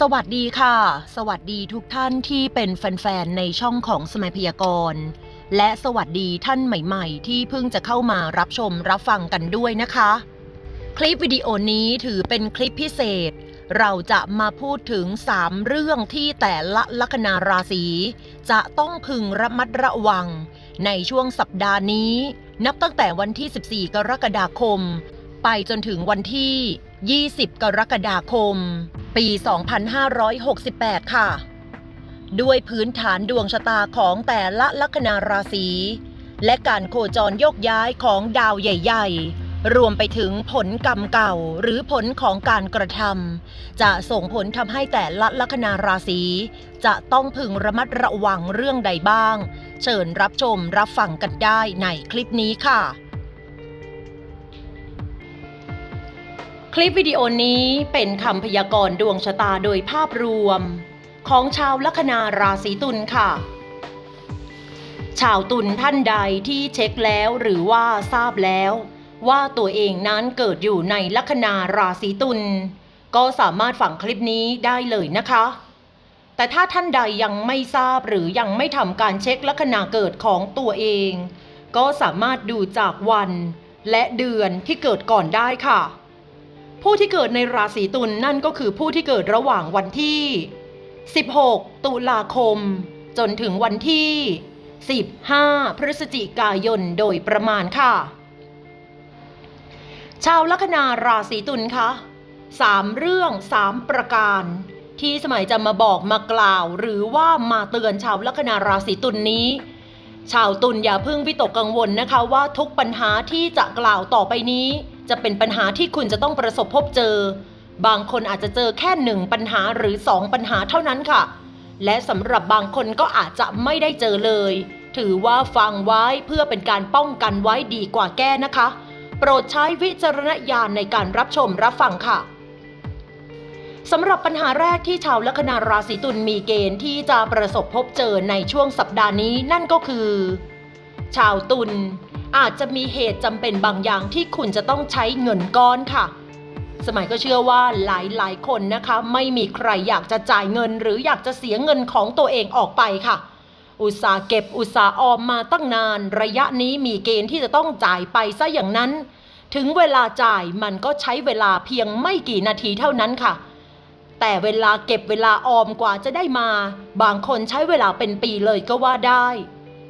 สวัสดีค่ะ สวัสดีทุกท่านที่เป็นแฟนๆ ในช่องของสมัยพยากรณ์ และสวัสดีท่านใหม่ๆ ที่เพิ่งจะเข้ามารับชมรับฟังกันด้วยนะคะ คลิปวิดีโอนี้ถือเป็นคลิปพิเศษ เราจะมาพูดถึง 3 เรื่องที่แต่ละลัคนาราศีจะต้องพึงระมัดระวัง ในช่วงสัปดาห์นี้ นับตั้งแต่วันที่ 14 กรกฎาคม ไปจนถึงวันที่ 20 กรกฎาคม ปี 2568 ค่ะ ด้วยพื้นฐานดวงชะตาของแต่ละลัคนาราศี และการโคจรโยกย้ายของดาวใหญ่ ๆ รวมไปถึงผลกรรมเก่าหรือผลของการกระทำจะส่งผลทำให้แต่ละลัคนาราศี จะต้องพึงระมัดระวังเรื่องใดบ้าง เชิญรับชมรับฟังกันได้ในคลิปนี้ค่ะ คลิปวิดีโอนี้เป็นคำพยากรณ์ดวงชะตาโดยภาพรวม ของชาวลัคนาราศีตุลค่ะ ชาวตุลท่านใดที่เช็คแล้วหรือว่าทราบแล้ว ว่าตัวเองนั้นเกิดอยู่ในลัคนาราศีตุลก็สามารถฟังคลิปนี้ได้เลยนะคะ แต่ถ้าท่านใดยังไม่ทราบหรือยังไม่ทำการเช็คลัคนาเกิดของตัวเอง ก็สามารถดูจากวัน และเดือนที่เกิดก่อนได้ค่ะ ผู้ที่เกิดในราศีตุลนนั่นก็คือผู้ที่เกิดระหว่างวันที่ 16 ตุลาคม จนถึงวันที่ 15 พฤศจิกายนโดยประมาณค่ะ ชาวลัคนาราศีตุลคะสามเรื่องสามประการ ที่สมัยจะมาบอกมากล่าว หรือว่ามาเตือนชาวลัคนาราศีตุลนนี้ ชาวตุลอย่าเพิ่งวิตกกังวลนะคะว่าทุกปัญหาที่จะกล่าวต่อไปนี้ จะเป็นปัญหาที่คุณจะต้องประสบพบเจอ บางคนอาจจะเจอแค่หนึ่งปัญหาหรือสองปัญหาเท่านั้นค่ะ และสำหรับบางคนก็อาจจะไม่ได้เจอเลย ถือว่าฟังไว้เพื่อเป็นการป้องกันไว้ดีกว่าแก้นะคะ โปรดใช้วิจารณญาณในการรับชมรับฟังค่ะสำหรับปัญหาแรกที่ชาวลัคนาราศีตุลมีเกณฑ์ที่จะประสบพบเจอในช่วงสัปดาห์นี้นั่นก็คือ ชาวตุล อาจจะมีเหตุจำเป็นบางอย่างที่คุณจะต้องใช้เงินก้อนค่ะ สมัยก็เชื่อว่าหลายๆ คนนะคะ ไม่มีใครอยากจะจ่ายเงิน หรืออยากจะเสียเงินของตัวเองออกไปค่ะ อุตสาเก็บอุตสาออมมาตั้งนาน ระยะนี้มีเกณฑ์ที่จะต้องจ่ายไปซะอย่างนั้น ถึงเวลาจ่ายมันก็ใช้เวลาเพียงไม่กี่นาทีเท่านั้นค่ะแต่เวลาเก็บเวลาออมกว่าจะได้มา บางคนใช้เวลาเป็นปีเลยก็ว่าได้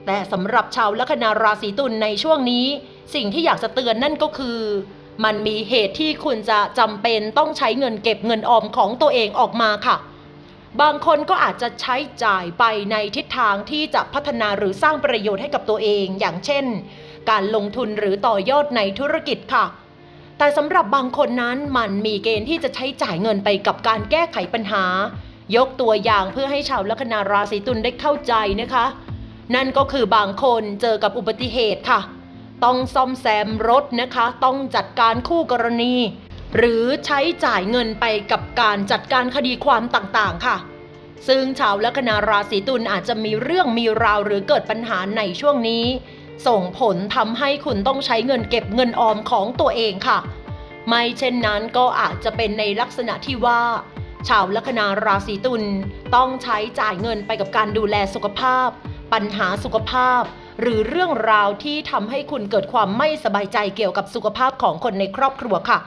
แต่สำหรับชาวลัคนาราศีตุลในช่วงนี้ สิ่งที่อยากจะเตือนนั่นก็คือ มันมีเหตุที่คุณจะจำเป็นต้องใช้เงินเก็บเงินออมของตัวเองออกมาค่ะ บางคนก็อาจจะใช้จ่ายไปในทิศทางที่จะพัฒนาหรือสร้างประโยชน์ให้กับตัวเอง อย่างเช่น การลงทุนหรือต่อยอดในธุรกิจค่ะ แต่สำหรับบางคนนั้นมันมีเกณฑ์ที่จะใช้จ่ายเงินไปกับการแก้ไขปัญหา ยกตัวอย่างเพื่อให้ชาวลัคนาราศีตุลได้เข้าใจนะคะ นั่นก็คือบางคนเจอกับอุบัติเหตุค่ะ ต้องซ่อมแซมรถนะคะ ต้องจัดการคู่กรณี หรือใช้จ่ายเงินไปกับการจัดการคดีความต่างๆ ค่ะ ซึ่งชาวลัคนาราศีตุลอาจจะมีเรื่องมีราวหรือเกิดปัญหาในช่วงนี้ ส่งผลทำให้คุณต้องใช้เงินเก็บเงินออมของตัวเองค่ะ ไม่เช่นนั้นก็อาจจะเป็นในลักษณะที่ว่าชาวลัคนาราศีตุลต้องใช้จ่ายเงินไปกับการดูแลสุขภาพ ปัญหาสุขภาพ หรือเรื่องราวที่ทำให้คุณเกิดความไม่สบายใจเกี่ยวกับสุขภาพของคนในครอบครัวค่ะ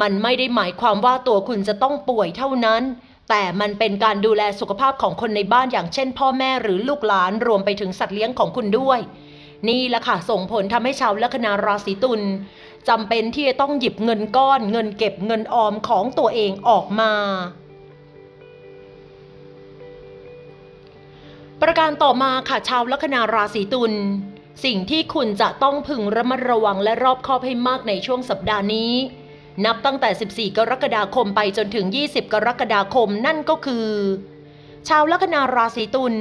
มันไม่ได้หมายความว่าตัวคุณจะต้องป่วยเท่านั้น แต่มันเป็นการดูแลสุขภาพของคนในบ้านอย่างเช่น พ่อแม่หรือลูกหลานรวมไปถึงสัตว์เลี้ยงของคุณด้วย นี่แหละค่ะส่งผลทำให้ชาวลัคนาราศีตุลจำเป็นที่จะต้องหยิบเงินก้อน เงินเก็บเงินออมของตัวเองออกมา ประการต่อมาค่ะชาวลัคนาราศีตุล สิ่งที่คุณจะต้องพึงระมัดระวังและรอบคอบให้มากในช่วงสัปดาห์นี้ นับตั้งแต่ 14 กรกฎาคมไปจนถึง 20 กรกฎาคมนั่นก็คือ ชาวลัคนาราศีตุล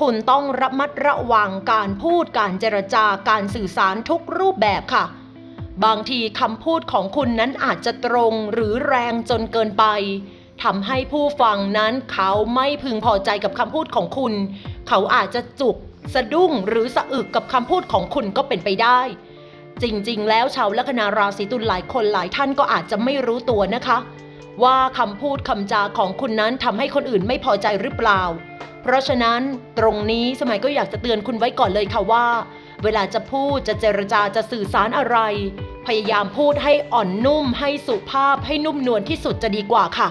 คุณต้องระมัดระวังการพูดการเจรจาการสื่อสารทุกรูปแบบค่ะ บางทีคำพูดของคุณนั้นอาจจะตรงหรือแรงจนเกินไป ทำให้ผู้ฟังนั้นเขาไม่พึงพอใจกับคำพูดของคุณ เขาอาจจะจุก สะดุ้งหรือสะอึกกับคำพูดของคุณก็เป็นไปได้ จริงๆ แล้วชาวลัคนาราศีตุลหลายคนหลายท่านก็อาจจะไม่รู้ตัวนะคะ ว่าคำพูดคำจาของคุณนั้นทำให้คนอื่นไม่พอใจหรือเปล่า เพราะฉะนั้นตรงนี้สมัยก็อยากจะเตือนคุณไว้ก่อนเลยค่ะว่า เวลาจะพูดจะเจรจาจะสื่อสารอะไร พยายามพูดให้อ่อนนุ่มให้สุภาพให้นุ่มนวลที่สุดจะดีกว่าค่ะ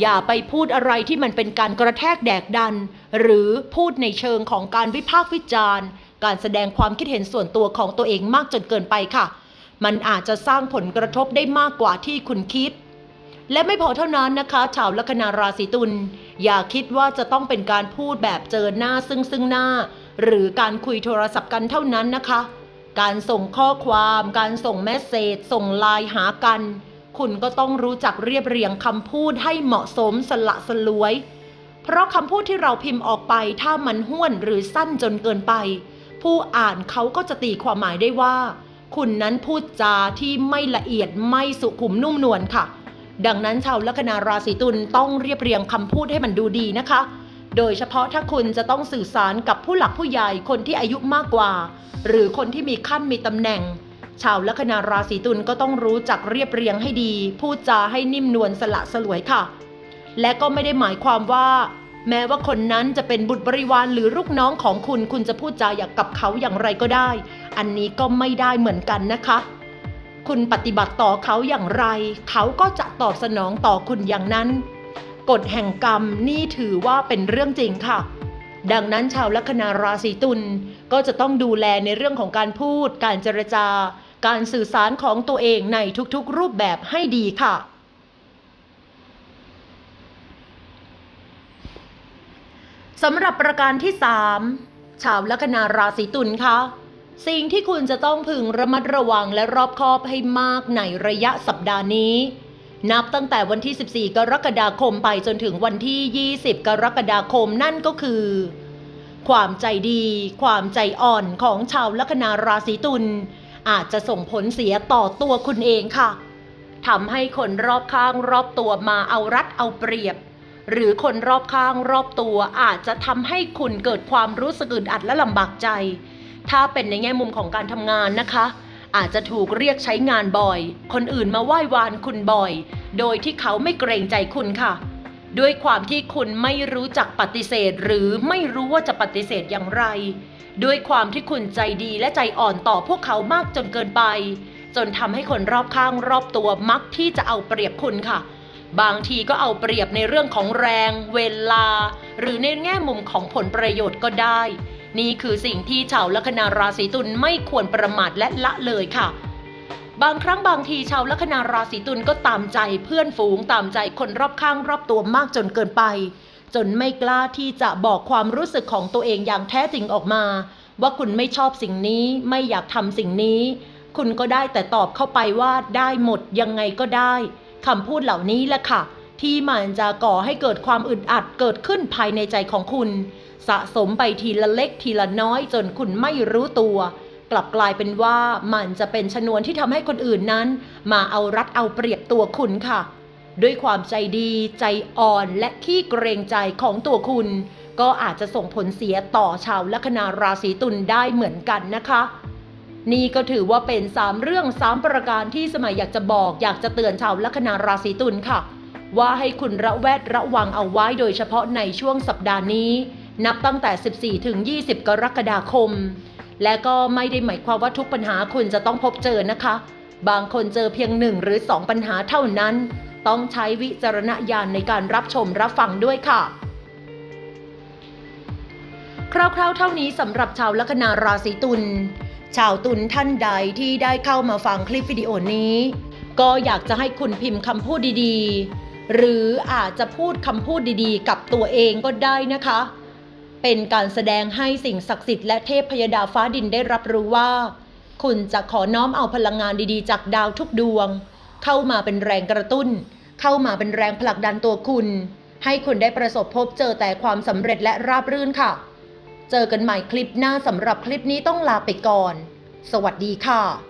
อย่าไปพูดอะไรที่มันเป็นการกระแทกแดกดัน หรือพูดในเชิงของการวิพากษ์วิจารณ์ การแสดงความคิดเห็นส่วนตัวของตัวเองมากจนเกินไปค่ะ มันอาจจะสร้างผลกระทบได้มากกว่าที่คุณคิด และไม่พอเท่านั้นนะคะ ชาวลัคนาราศีตุลอย่าคิดว่าจะต้องเป็นการพูดแบบเจอหน้าซึ่งซึ่งหน้า หรือการคุยโทรศัพท์กันเท่านั้นนะคะ การส่งข้อความ การส่งเมสเซจส่งไลน์หากัน คุณก็ต้องรู้จักเรียบเรียงคำพูดให้เหมาะสมสละสลวย เพราะคำพูดที่เราพิมพ์ออกไปถ้ามันห้วนหรือสั้นจนเกินไป ผู้อ่านเขาก็จะตีความหมายได้ว่า คุณนั้นพูดจาที่ไม่ละเอียดไม่สุขุมนุ่มนวลค่ะ ดังนั้นชาวลัคนาราศีตุลต้องเรียบเรียงคำพูดให้มันดูดีนะคะ โดยเฉพาะถ้าคุณจะต้องสื่อสารกับผู้หลักผู้ใหญ่คนที่อายุมากกว่า หรือคนที่มีขั้นมีตำแหน่ง ชาวลัคนาราศีตุลก็ต้องรู้จักเรียบเรียงให้ดี พูดจาให้นิ่มนวลสละสลวยค่ะ และก็ไม่ได้หมายความว่า แม้ว่าคนนั้นจะเป็นบุตรบริวารหรือลูกน้องของคุณ คุณจะพูดจาอย่างกับเขาอย่างไรก็ได้ อันนี้ก็ไม่ได้เหมือนกันนะคะ คุณปฏิบัติต่อเขาอย่างไร เขาก็จะตอบสนองต่อคุณอย่างนั้นกฎแห่งกรรมนี่ถือว่าเป็นเรื่องจริงค่ะ ดังนั้นชาวลัคนาราศีตุลก็จะต้องดูแลในเรื่องของการพูด การเจรจา การสื่อสารของตัวเองในทุกๆรูปแบบให้ดีค่ะ สำหรับประการที่ 3 ชาวลัคนาราศีตุลคะสิ่งที่คุณจะต้องพึงระมัดระวังและรอบคอบให้มากในระยะสัปดาห์นี้ นับตั้งแต่วันที่ 14 กรกฎาคมไปจนถึงวันที่ 20 กรกฎาคมนั่นก็คือ ความใจดี ความใจอ่อนของชาวลัคนาราศีตุล อาจจะส่งผลเสียต่อตัวคุณเองค่ะทำให้คนรอบข้างรอบตัวมาเอารัดเอาเปรียบ หรือคนรอบข้างรอบตัวอาจจะทำให้คุณเกิดความรู้สึกอึดอัดและลำบากใจ ถ้าเป็นในแง่มุมของการทำงานนะคะ อาจจะถูกเรียกใช้งานบ่อย คนอื่นมาไหว้วานคุณบ่อย โดยที่เขาไม่เกรงใจคุณค่ะ ด้วยความที่คุณไม่รู้จักปฏิเสธ หรือไม่รู้ว่าจะปฏิเสธอย่างไร ด้วยความที่คุณใจดีและใจอ่อนต่อพวกเขามากจนเกินไป จนทำให้คนรอบข้างรอบตัวมักที่จะเอาเปรียบคุณค่ะ บางทีก็เอาเปรียบในเรื่องของแรง เวลา หรือในแง่มุมของผลประโยชน์ก็ได้ นี่คือสิ่งที่ชาวลัคนาราศีตุลไม่ควรประมาทและละเลยค่ะ บางครั้งบางทีชาวลัคนาราศีตุลก็ตามใจเพื่อนฝูงตามใจคนรอบข้างรอบตัวมากจนเกินไป จนไม่กล้าที่จะบอกความรู้สึกของตัวเองอย่างแท้จริงออกมา ว่าคุณไม่ชอบสิ่งนี้ไม่อยากทำสิ่งนี้ คุณก็ได้แต่ตอบเข้าไปว่าได้หมดยังไงก็ได้คำพูดเหล่านี้แหละค่ะ ที่มันจะก่อให้เกิดความอึดอัดเกิดขึ้นภายในใจของคุณ สะสมไปทีละเล็กทีละน้อยจนคุณไม่รู้ตัว กลับกลายเป็นว่ามันจะเป็นชนวนที่ทำให้คนอื่นนั้น มาเอารัดเอาเปรียบตัวคุณค่ะ ด้วยความใจดีใจอ่อนและขี้เกรงใจของตัวคุณ ก็อาจจะส่งผลเสียต่อชาวลัคนาราศีตุลได้เหมือนกันนะคะ นี่ก็ถือว่าเป็น 3 เรื่อง 3 ประการที่สมัยอยากจะบอกอยากจะเตือนชาวลัคนาราศีตุลค่ะ ว่าให้คุณระแวดระวังเอาไว้โดยเฉพาะในช่วงสัปดาห์นี้ นับตั้งแต่ 14ถึง20 กรกฎาคม และก็ไม่ได้หมายความว่าทุกปัญหาคุณจะต้องพบเจอนะคะ บางคนเจอเพียงหนึ่งหรือ2ปัญหาเท่านั้น ต้องใช้วิจารณญาณในการรับชมรับฟังด้วยค่ะ คร่าวๆ เท่านี้สำหรับชาวลัคนาราศีตุล ชาวตุลท่านใดที่ได้เข้ามาฟังคลิปวิดีโอนี้ ก็อยากจะให้คุณพิมพ์คำพูดดีๆ หรืออาจจะพูดคำพูดดีๆ กับตัวเองก็ได้นะคะ เป็นการแสดงให้สิ่งศักดิ์สิทธิ์และเทพพยดาฟ้าดินได้รับรู้ว่า คุณจะขอน้อมเอาพลังงานดีๆ จากดาวทุกดวง เข้ามาเป็นแรงกระตุ้น เข้ามาเป็นแรงผลักดันตัวคุณ ให้คุณได้ประสบพบเจอแต่ความสำเร็จและราบรื่นค่ะ เจอกันใหม่คลิปหน้าสำหรับคลิปนี้ต้องลาไปก่อน สวัสดีค่ะ